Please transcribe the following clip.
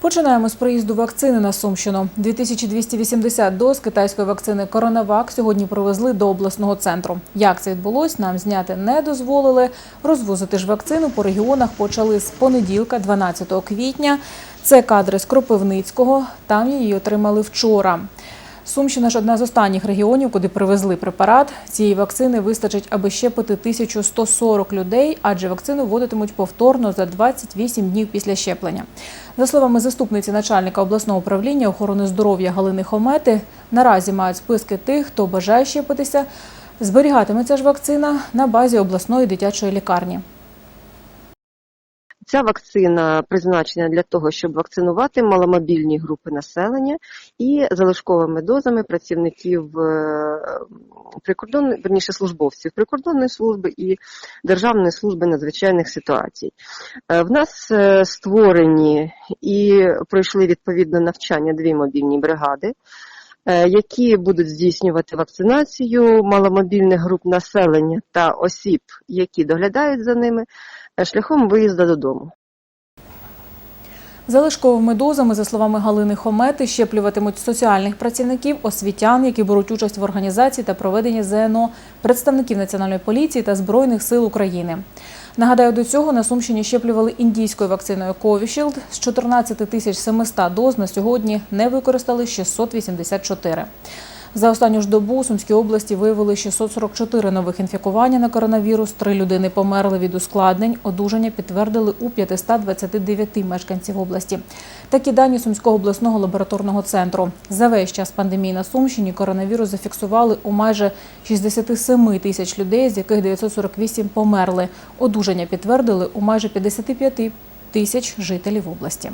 Починаємо з приїзду вакцини на Сумщину. 2280 доз китайської вакцини Коронавак сьогодні привезли до обласного центру. Як це відбулось, нам зняти не дозволили. Розвозити ж вакцину по регіонах почали з понеділка, 12 квітня. Це кадри з Кропивницького. Там її отримали вчора. Сумщина ж одна з останніх регіонів, куди привезли препарат. Цієї вакцини вистачить, аби щепити 1140 людей, адже вакцину вводитимуть повторно за 28 днів після щеплення. За словами заступниці начальника обласного управління охорони здоров'я Галини Хомети, наразі мають списки тих, хто бажає щепитися. Зберігатиметься ж вакцина на базі обласної дитячої лікарні. Ця вакцина призначена для того, щоб вакцинувати маломобільні групи населення і залишковими дозами працівників е, прикордонної, верніше службовців прикордонної служби і Державної служби надзвичайних ситуацій. Е, В нас е, створені і пройшли відповідне навчання дві мобільні бригади. Які будуть здійснювати вакцинацію маломобільних груп населення та осіб, які доглядають за ними, шляхом виїзду додому. Залишковими дозами, за словами Галини Хомети, щеплюватимуть соціальних працівників, освітян, які беруть участь в організації та проведенні ЗНО, представників Національної поліції та Збройних сил України. Нагадаю, до цього на Сумщині щеплювали індійською вакциною Covishield. З 14 тисяч 700 доз на сьогодні не використали 684. За останню ж добу у Сумській області виявили 644 нових інфікування на коронавірус. Три людини померли від ускладнень. Одужання підтвердили у 529 мешканців області. Такі дані Сумського обласного лабораторного центру. За весь час пандемії на Сумщині коронавірус зафіксували у майже 67 тисяч людей, з яких 948 померли. Одужання підтвердили у майже 55 тисяч жителів області.